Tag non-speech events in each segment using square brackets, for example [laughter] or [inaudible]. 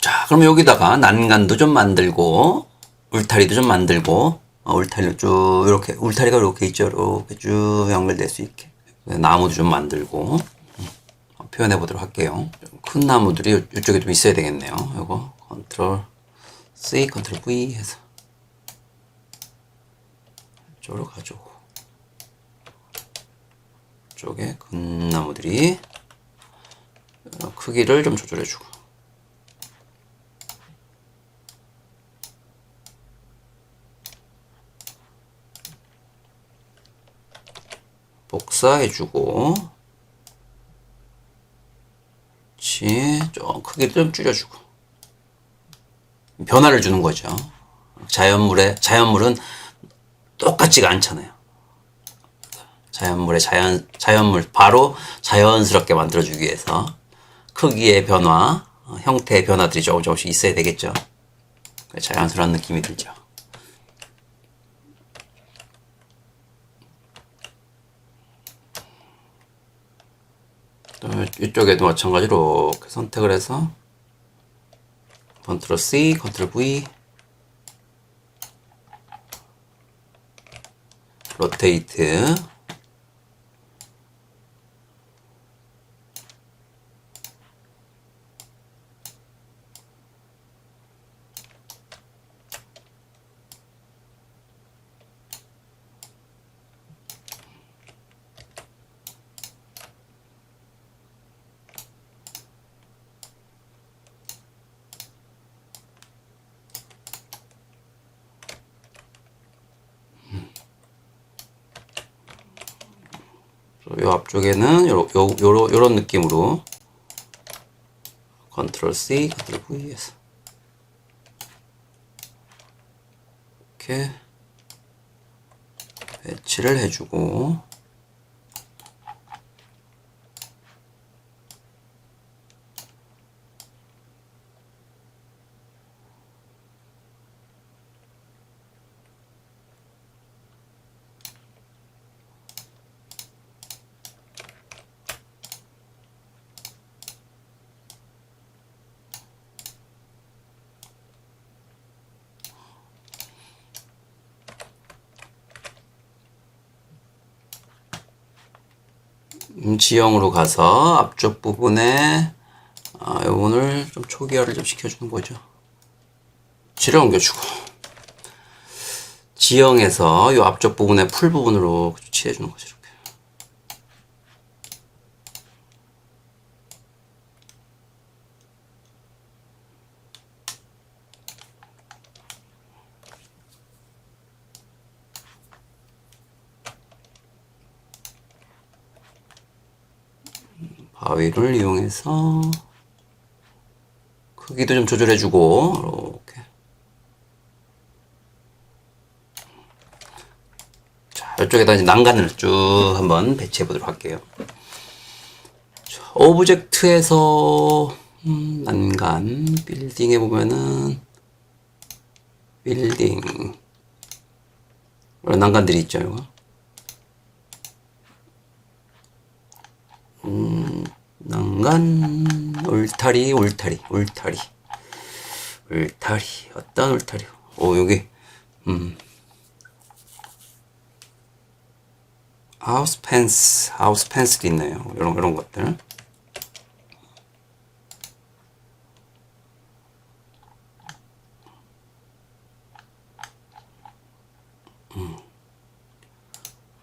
자, 그럼 여기다가 난간도 좀 만들고, 울타리도 좀 만들고, 어, 울타리를 쭉, 이렇게, 울타리가 이렇게 있죠. 이렇게 쭉 연결될 수 있게. 나무도 좀 만들고, 음, 표현해 보도록 할게요. 좀큰 나무들이 요- 이쪽에 좀 있어야 되겠네요. 이거, 컨트롤 C, 컨트롤 V 해서. 이쪽으로 가져오고. 이쪽에 큰 나무들이, 어, 크기를 좀 조절해주고. 복사해주고 그렇지 좀 크기를 좀 줄여주고. 변화를 주는 거죠. 자연물에 자연물은 똑같지가 않잖아요. 자연물의 자연 자연물 바로 자연스럽게 만들어주기 위해서 크기의 변화 어, 형태의 변화들이 조금 조금씩 있어야 되겠죠. 자연스러운 느낌이 들죠 이쪽에도 마찬가지로 이렇게 선택을 해서 컨트롤 C, 컨트롤 V 로테이트 이 앞쪽에는 요, 요, 요런, 요런 느낌으로 컨트롤 C, 컨트롤 V 해서 이렇게 배치를 해주고 음, 지형으로 가서 앞쪽 부분에 아, 요거를 좀 초기화를 좀 시켜주는 거죠. 지를 옮겨주고 지형에서 요 앞쪽 부분에 풀 부분으로 칠해주는 거죠. 바위를 이용해서 크기도 좀 조절해주고 이렇게 자 이쪽에다 이제 난간을 쭉 한번 배치해 보도록 할게요. 자, 오브젝트에서 음, 난간 빌딩에 보면은 빌딩 이런 난간들이 있죠 이거. 난간 울타리 울타리 울타리. 울타리. 어떤 울타리 오 여기 음. 하우스 펜스 하우스 펜스도 있네요. 이런 이런 것들 음.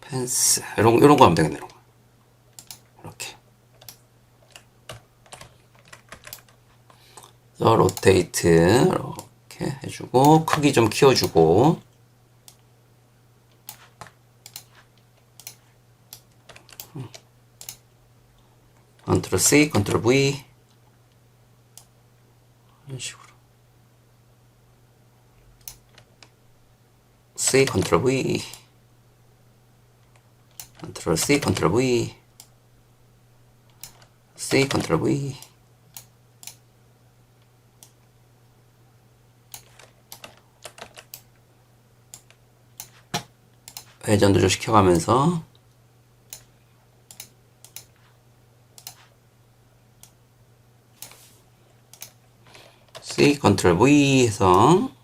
펜스. 이런 이런 거 하면 되겠네 이런 거 이렇게 그래서 로테이트 이렇게 해주고 크기 좀 키워주고. 컨트롤 C, 컨트롤 V. 이런 식으로. C, 컨트롤 V. 컨트롤 C, 컨트롤 V. C, 컨트롤 V 회전도 좀 시켜가면서. C, 컨트롤 V 해서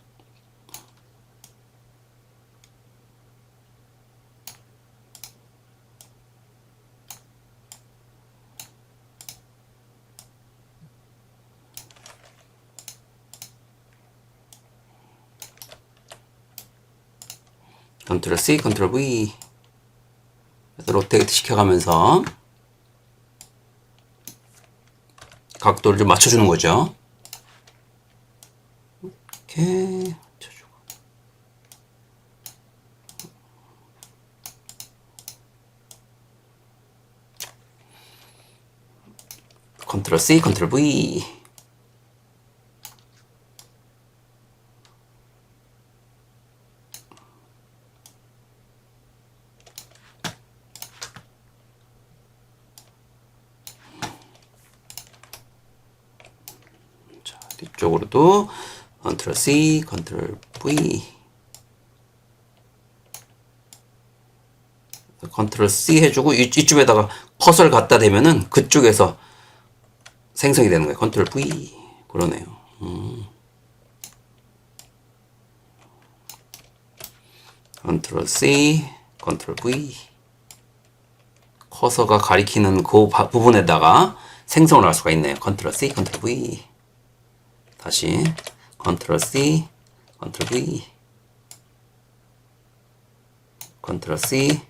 컨트롤 C, 컨트롤 V 로테이트 시켜가면서 각도를 좀 맞춰주는 거죠. 이렇게 맞춰주고 컨트롤 C, 컨트롤 V 자, 뒤쪽으로도 컨트롤 C, 컨트롤 V 컨트롤 C 해주고 이, 이쪽에다가 컷을 갖다 대면은 그쪽에서 생성이 되는 거예요. 컨트롤 V 그러네요. 음. 컨트롤 C, 컨트롤 V 커서가 가리키는 그 바- 부분에다가 생성을 할 수가 있네요. 컨트롤 C, 컨트롤 V 다시 컨트롤 C, 컨트롤 V 컨트롤 C,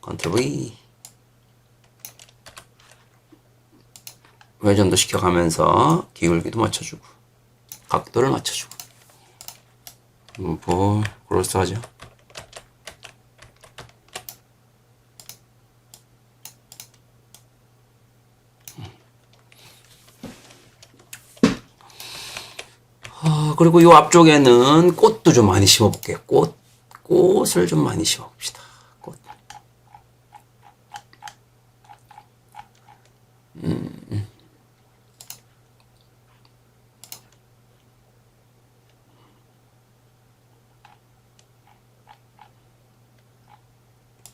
컨트롤 V 회전도 시켜가면서 기울기도 맞춰주고 각도를 맞춰주고 음, 뭐 그럴싸하죠. 아, 그리고 요 앞쪽에는 꽃도 좀 많이 심어볼게요. 꽃, 꽃을 좀 많이 심어봅시다. 꽃. 음,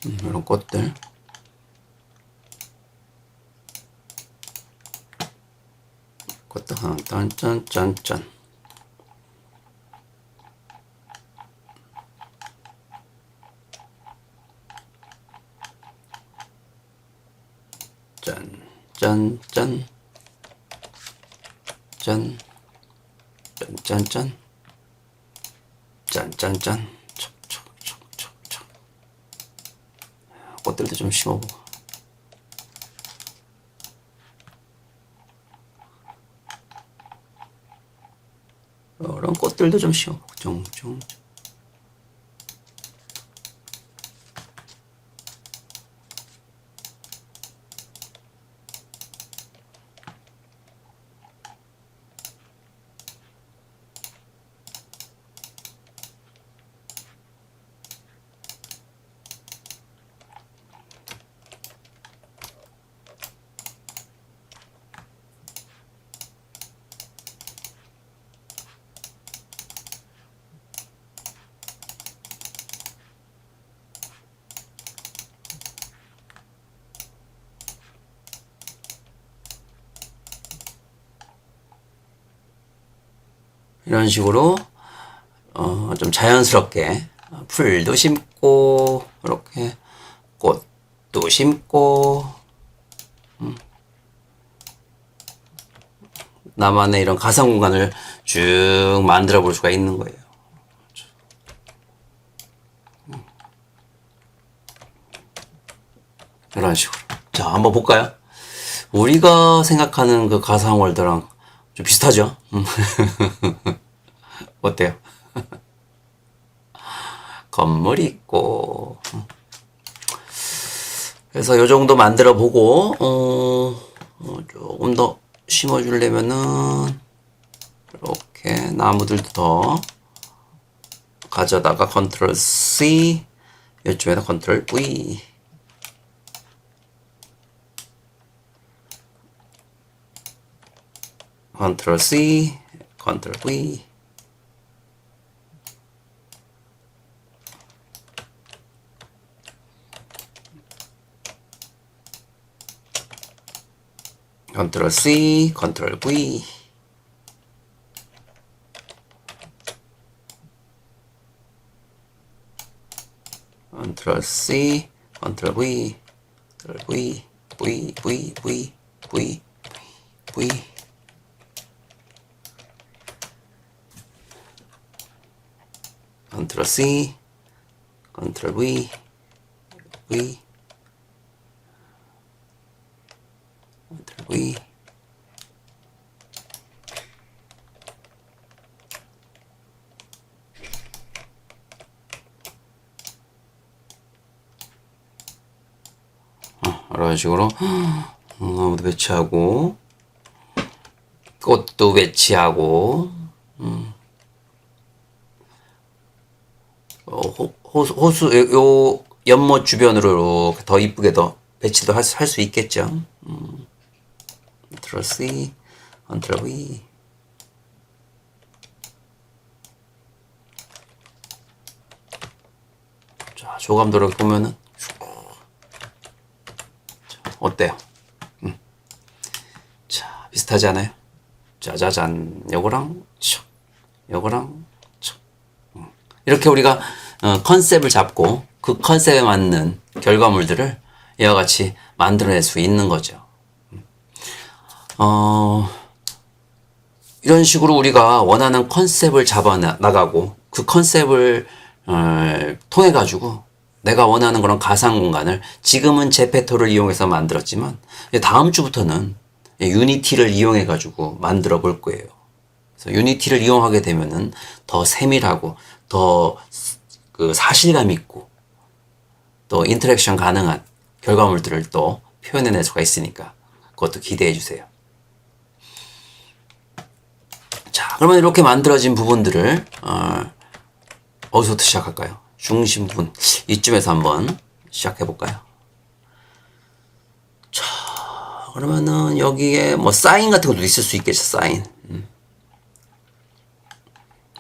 이런 꽃들. 꽃도 하나, 짠짠짠짠. 짠, 속들도 좀 쉬워. 쫑쫑. 이런 식으로 어, 좀 자연스럽게 풀도 심고 이렇게 꽃도 심고 음. 나만의 이런 가상 공간을 쭉 만들어 볼 수가 있는 거예요. 음. 이런 식으로. 자, 한번 볼까요? 우리가 생각하는 그 가상 월드랑 좀 비슷하죠? [laughs] 음. 어때요? 건물이 있고. 음. 그래서 요 정도 만들어 보고, 어, 어, 조금 더 심어주려면은, 이렇게 나무들도 더 가져다가 컨트롤 C, 이쪽에다 컨트롤 V. 컨트롤 C, 컨트롤 V. Control C, Control V. Control C, Control V, Control V, V, V, V, V, V. Control C, Control V, V. 컨트롤 V. 이런 식으로 나무도 배치하고 꽃도 배치하고 음. 어, 호, 호수, 호수 요, 요 연못 주변으로 더 이쁘게 더 배치도 할 수 있겠죠. 음. 컨트롤 C, 컨트롤 V. 자, 조감도를 보면은 어때요? 음. 자, 비슷하지 않아요? 짜자잔. 요거랑, 촥. 요거랑, 촥. 음. 이렇게 우리가 어, 컨셉을 잡고 그 컨셉에 맞는 결과물들을 이와 같이 만들어낼 수 있는 거죠. 음. 어, 이런 식으로 우리가 원하는 컨셉을 잡아 나- 나가고 그 컨셉을 어, 통해 가지고 내가 원하는 그런 가상 공간을 지금은 제페토를 이용해서 만들었지만 다음 주부터는 유니티를 이용해 가지고 만들어 볼 거예요. 그래서 유니티를 이용하게 되면은 더 세밀하고 더 그 사실감 있고 또 인터랙션 가능한 결과물들을 또 표현해낼 수가 있으니까 그것도 기대해 주세요. 자, 그러면 이렇게 만들어진 부분들을 어, 어디서부터 시작할까요? 중심 부분 이쯤에서 한번 시작해 볼까요? 자, 그러면은 여기에 뭐 사인 같은 것도 있을 수 있겠죠. 사인. 음.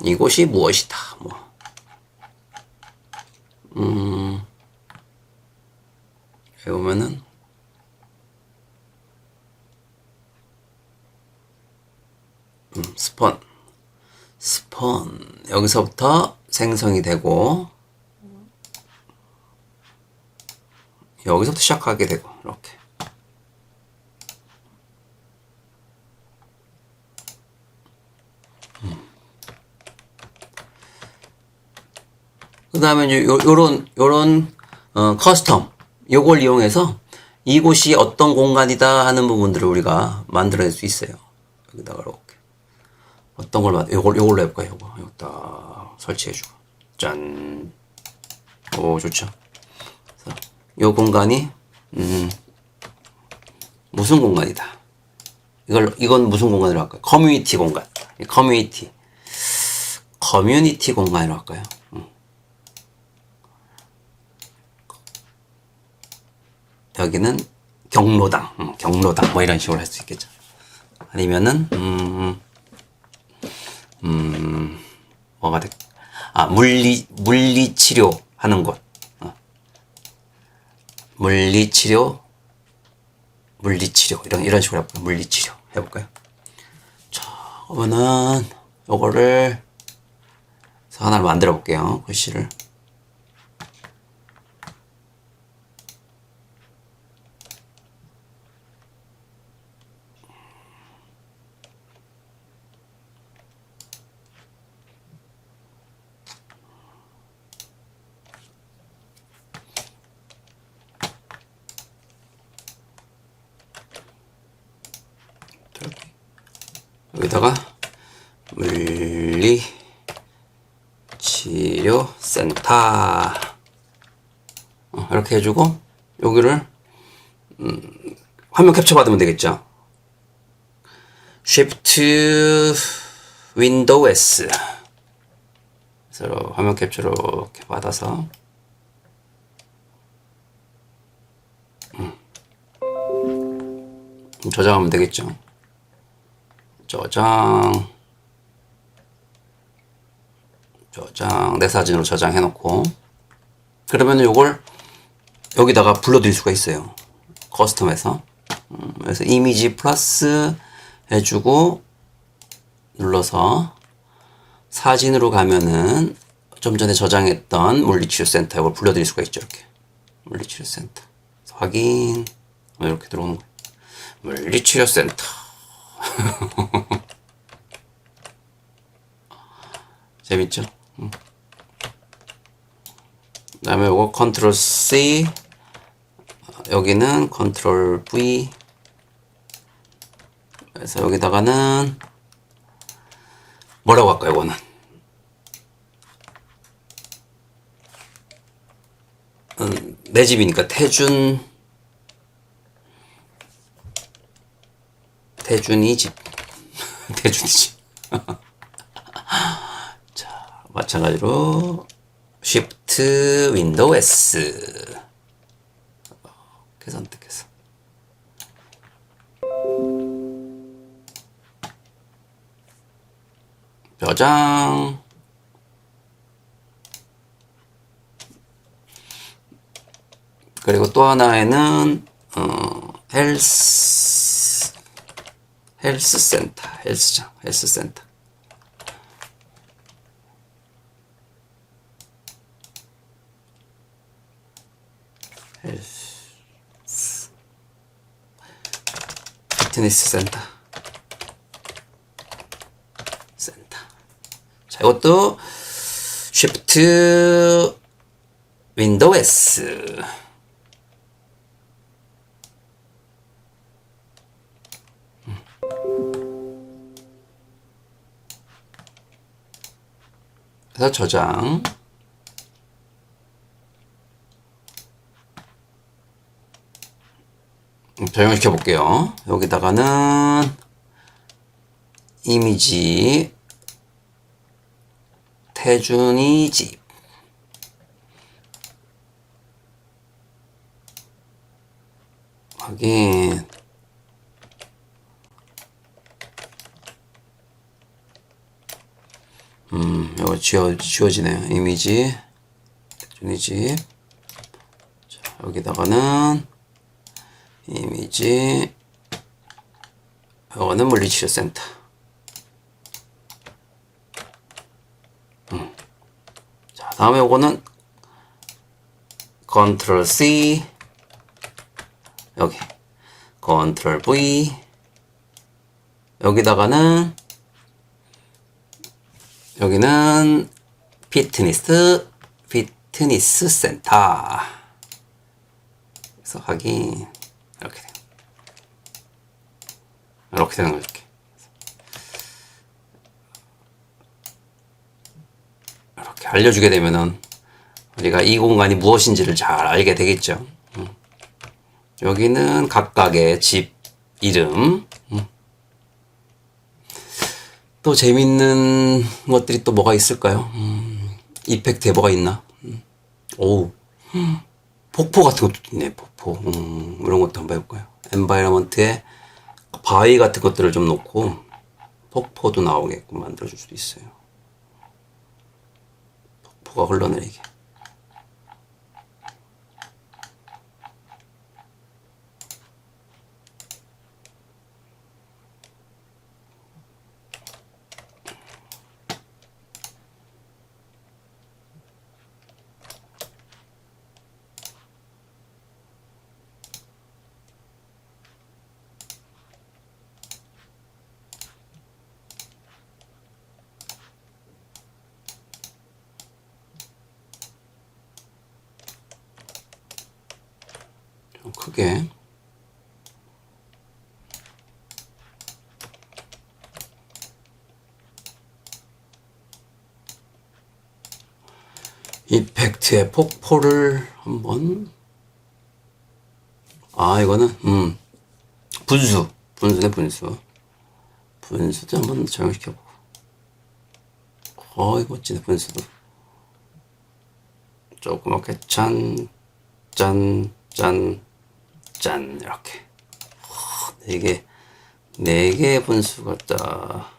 이곳이 무엇이다. 뭐. 음. 여기 보면은 음, 스폰. 스폰. 여기서부터 생성이 되고, 여기서부터 시작하게 되고, 이렇게. 그 다음에 요런, 요런, 어, 커스텀. 요걸 이용해서 이곳이 어떤 공간이다 하는 부분들을 우리가 만들어낼 수 있어요. 여기다가 이렇게. 어떤 걸, 만- 요걸, 요걸로 해볼까요? 요거. 요거 딱 설치해주고. 짠. 오, 좋죠. 요 공간이, 음, 무슨 공간이다. 이걸, 이건 무슨 공간으로 할까요? 커뮤니티 공간. 이 커뮤니티. 커뮤니티 공간으로 할까요? 음. 여기는 경로당, 음, 경로당, 뭐 이런 식으로 할 수 있겠죠. 아니면은, 음, 음, 뭐가 돼? 아, 물리, 물리치료 하는 곳. 어. 물리치료, 물리치료. 이런, 이런 식으로 해볼까요? 물리치료. 해볼까요? 자, 그러면은, 요거를, 하나를 만들어 볼게요. 글씨를. 여기다가 물리 치료 센터 어, 이렇게 해주고 여기를 음, 화면 캡처 받으면 되겠죠. Shift Window S 그래서 화면 캡처로 이렇게 받아서 음. 저장하면 되겠죠. 저장 저장 내 사진으로 저장해 놓고 그러면 요걸 여기다가 불러드릴 수가 있어요. 커스텀에서. 음, 그래서 이미지 플러스 해주고 눌러서 사진으로 가면은 좀 전에 저장했던 물리치료센터 이걸 불러드릴 수가 있죠 이렇게. 물리치료센터. 확인. 어, 이렇게 들어오는 거예요. 물리치료센터. [laughs] 재밌죠? 음. 그다음에 이거 컨트롤 C 여기는 컨트롤 V. 그래서 여기다가는 뭐라고 할까요 이거는? 음, 내 집이니까 태준. 태준이 집. [laughs] 태준이 집. [laughs] 자, 마찬가지로 Shift 윈도우 S 저장 그리고 또 하나에는 어, 헬스 헬스 센터 헬스장 헬스 센터. 헬스. 피트니스 센터 자 이것도 쉬프트 윈도우 S 그래서 저장 음, 저장시켜 볼게요. 여기다가는 이미지 태준이 집. 확인. 음, 이거 지워, 지워지네요. 이미지. 태준이 집. 자, 여기다가는 이미지. 이거는 물리치료센터 음. 자 다음에 이거는 컨트롤 C. 여기. 컨트롤 V. 여기다가는 여기는 피트니스 피트니스 센터 그래서 확인. 이렇게 돼요. 이렇게 되는 거죠. 이렇게. 이렇게 알려주게 되면은 우리가 이 공간이 무엇인지를 잘 알게 되겠죠. 음. 여기는 각각의 집 이름. 음. 또 재밌는 것들이 또 뭐가 있을까요? 음. 이펙트에 뭐가 있나? 음. 오. 폭포 같은 것도 있네, 폭포. 음, 이런 것도 한번 해볼까요? 엔바이러먼트에 바위 같은 것들을 좀 놓고 폭포도 나오게끔 만들어줄 수도 있어요. 폭포가 흘러내리게. 좀 크게. 이펙트의 폭포를 한번. 아 이거는 음. 분수. 분수네 분수. 분수도 한번 적용시켜보고. 어이 멋지네 분수도. 조그맣게 짠 짠, 짠, 짠, 이렇게. 네 개, 네 개의 분수 같다.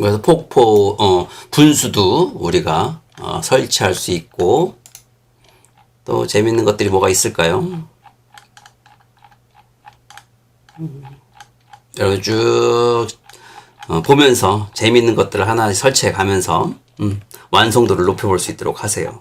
그래서 폭포 어, 분수도 우리가 어, 설치할 수 있고 또 재밌는 것들이 뭐가 있을까요? 여러분 쭉 어, 보면서 재밌는 것들을 하나 설치해 가면서 음, 완성도를 높여볼 수 있도록 하세요.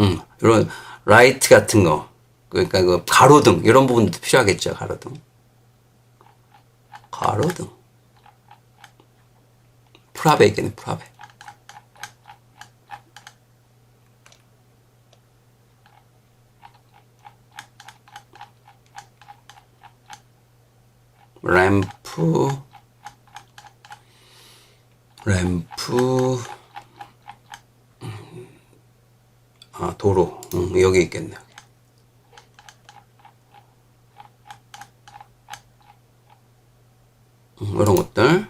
음, 이런 라이트 같은 거, 그러니까 그 가로등 이런 부분도 필요하겠죠. 가로등, 가로등, 프라베 있겠네. 프라베. 램프, 램프. 아, 도로. 음, 여기 있겠네. 음, 이런 것들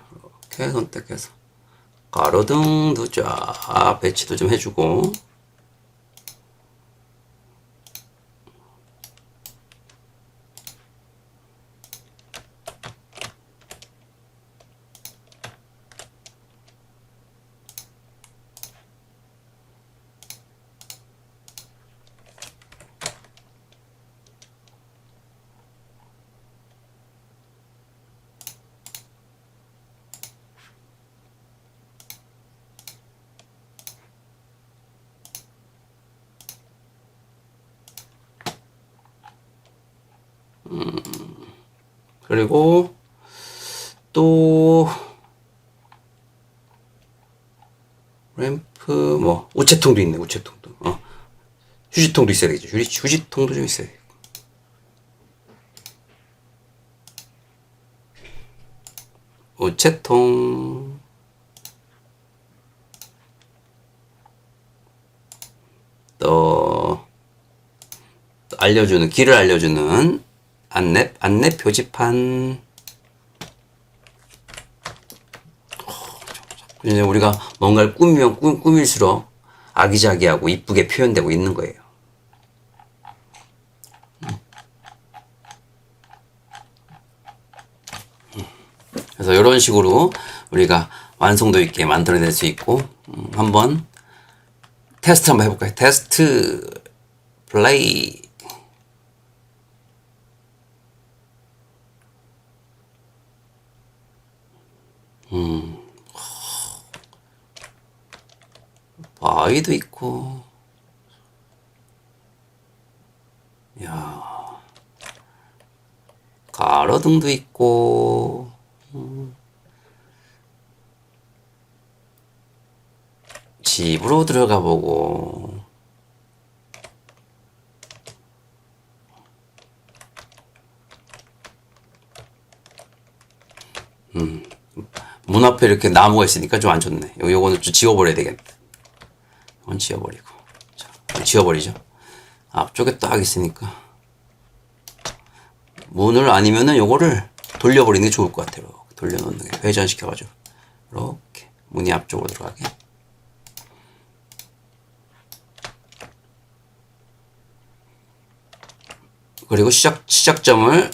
이렇게 선택해서 가로등도 쫙 배치도 좀 해주고 그리고 또 램프 뭐 우체통도 있네 우체통도. 어. 휴지통도 있어야 되겠죠 휴지, 휴지통도 좀 있어야 돼 우체통. 또, 또 알려주는 길을 알려주는 안내 안내 표지판 이제 우리가 뭔가를 꾸미면 꾸, 꾸밀수록 아기자기하고 이쁘게 표현되고 있는 거예요. 그래서 이런 식으로 우리가 완성도 있게 만들어낼 수 있고 음, 한번 테스트 한번 해볼까요? 테스트 플레이 바위도 있고, 야, 가로등도 있고, 음. 집으로 들어가 보고, 음, 문 앞에 이렇게 나무가 있으니까 좀 안 좋네. 요- 요거는 좀 지워버려야 되겠다. 이건 지워버리고. 자, 지워버리죠. 앞쪽에 딱 있으니까. 문을 아니면은 요거를 돌려버리는 게 좋을 것 같아요. 돌려놓는 게. 회전시켜가지고. 이렇게. 문이 앞쪽으로 들어가게. 그리고 시작, 시작점을,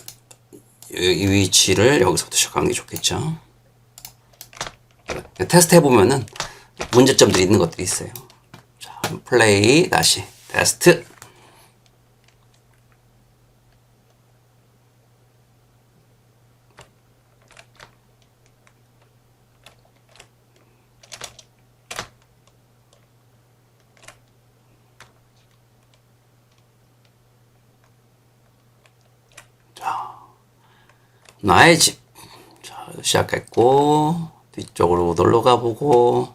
이 위치를 여기서부터 시작하는 게 좋겠죠. 테스트 해보면은 문제점들이 있는 것들이 있어요. 자, 플레이 다시 테스트. 자, 나의 집. 자, 시작했고 뒤쪽으로 놀러 가보고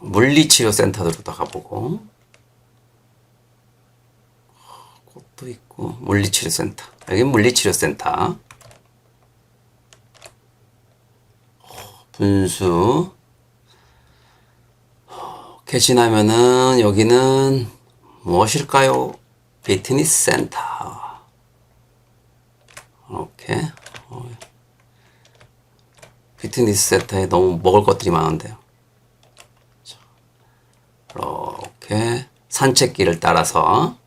물리치료 센터로 다 가보고 꽃도 있고 물리치료 센터. 여기 물리치료 센터. 분수. 개신하면은 여기는 무엇일까요? 피트니스 센터. 이렇게. 어, 피트니스 센터에 너무 먹을 것들이 많은데요. 자, 이렇게 산책길을 따라서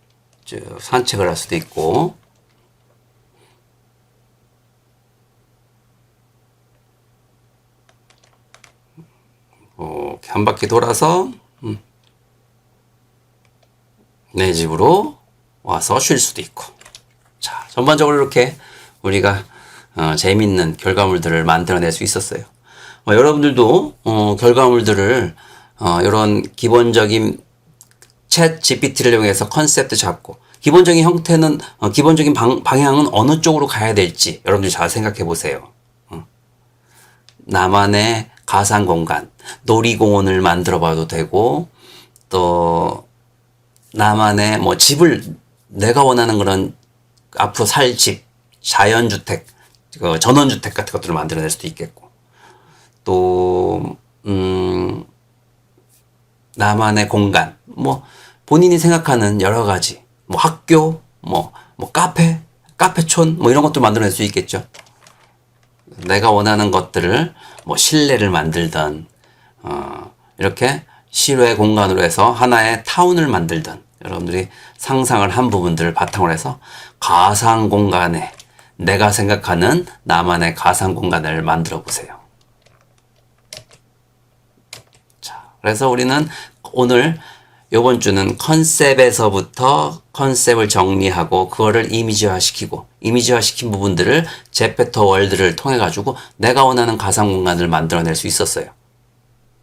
쭉 산책을 할 수도 있고 이렇게 한 바퀴 돌아서 음, 내 집으로 와서 쉴 수도 있고 자 전반적으로 이렇게 우리가 어, 재밌는 결과물들을 만들어낼 수 있었어요. 어, 여러분들도 어, 결과물들을 어, 이런 기본적인 챗 GPT를 이용해서 컨셉트 잡고 기본적인 형태는 어, 기본적인 방, 방향은 어느 쪽으로 가야 될지 여러분들 잘 생각해 보세요. 어. 나만의 가상 공간, 놀이공원을 만들어 봐도 되고 또 나만의 뭐 집을 내가 원하는 그런 앞으로 살 집, 자연주택, 그 전원주택 같은 것들을 만들어낼 수도 있겠고. 또 음, 나만의 공간, 뭐 본인이 생각하는 여러 가지, 뭐 학교, 뭐, 뭐 카페, 카페촌, 뭐 이런 것도 만들어낼 수 있겠죠. 내가 원하는 것들을 뭐 실내를 만들던, 어, 이렇게 실외 공간으로 해서 하나의 타운을 만들던 여러분들이 상상을 한 부분들을 바탕으로 해서 가상 공간에 내가 생각하는 나만의 가상 공간을 만들어 보세요. 자, 그래서 우리는 오늘 요번 주는 컨셉에서부터 컨셉을 정리하고 그거를 이미지화 시키고 이미지화 시킨 부분들을 제페터 월드를 통해 가지고 내가 원하는 가상 공간을 만들어낼 수 있었어요.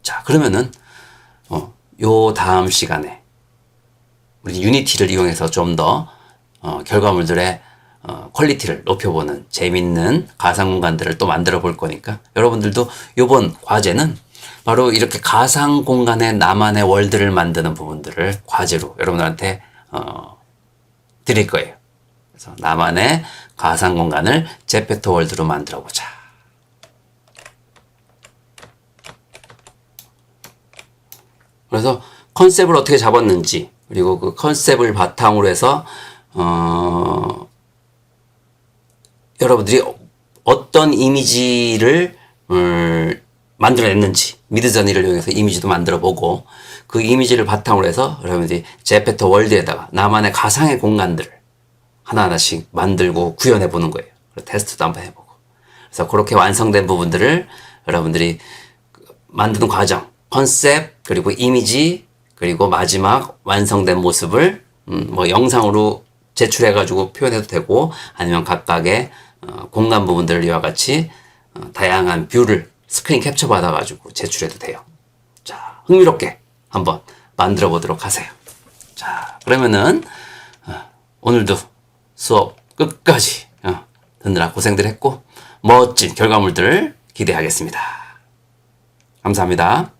자, 그러면은 어, 요 다음 시간에 우리 유니티를 이용해서 좀더 어, 결과물들의 어, 퀄리티를 높여보는 재밌는 가상 공간들을 또 만들어 볼 거니까 여러분들도 요번 과제는 바로 이렇게 가상 공간에 나만의 월드를 만드는 부분들을 과제로 여러분들한테 어, 드릴 거예요. 그래서 나만의 가상 공간을 제페토 월드로 만들어 보자. 그래서 컨셉을 어떻게 잡았는지 그리고 그 컨셉을 바탕으로 해서 어, 여러분들이 어떤 이미지를 음, 만들어냈는지 미드저니를 이용해서 이미지도 만들어보고 그 이미지를 바탕으로 해서 여러분들이 제페터 월드에다가 나만의 가상의 공간들을 하나하나씩 만들고 구현해 보는 거예요. 테스트도 한번 해보고 그래서 그렇게 완성된 부분들을 여러분들이 만드는 과정, 컨셉 그리고 이미지 그리고 마지막 완성된 모습을 음, 뭐 영상으로 제출해 가지고 표현해도 되고 아니면 각각의 어, 공간 부분들을 이와 같이 어, 다양한 뷰를 스크린 캡처 받아 가지고 제출해도 돼요. 자, 흥미롭게 한번 만들어 보도록 하세요. 자, 그러면은 어, 오늘도 수업 끝까지 어, 듣느라 고생들 했고 멋진 결과물들을 기대하겠습니다. 감사합니다.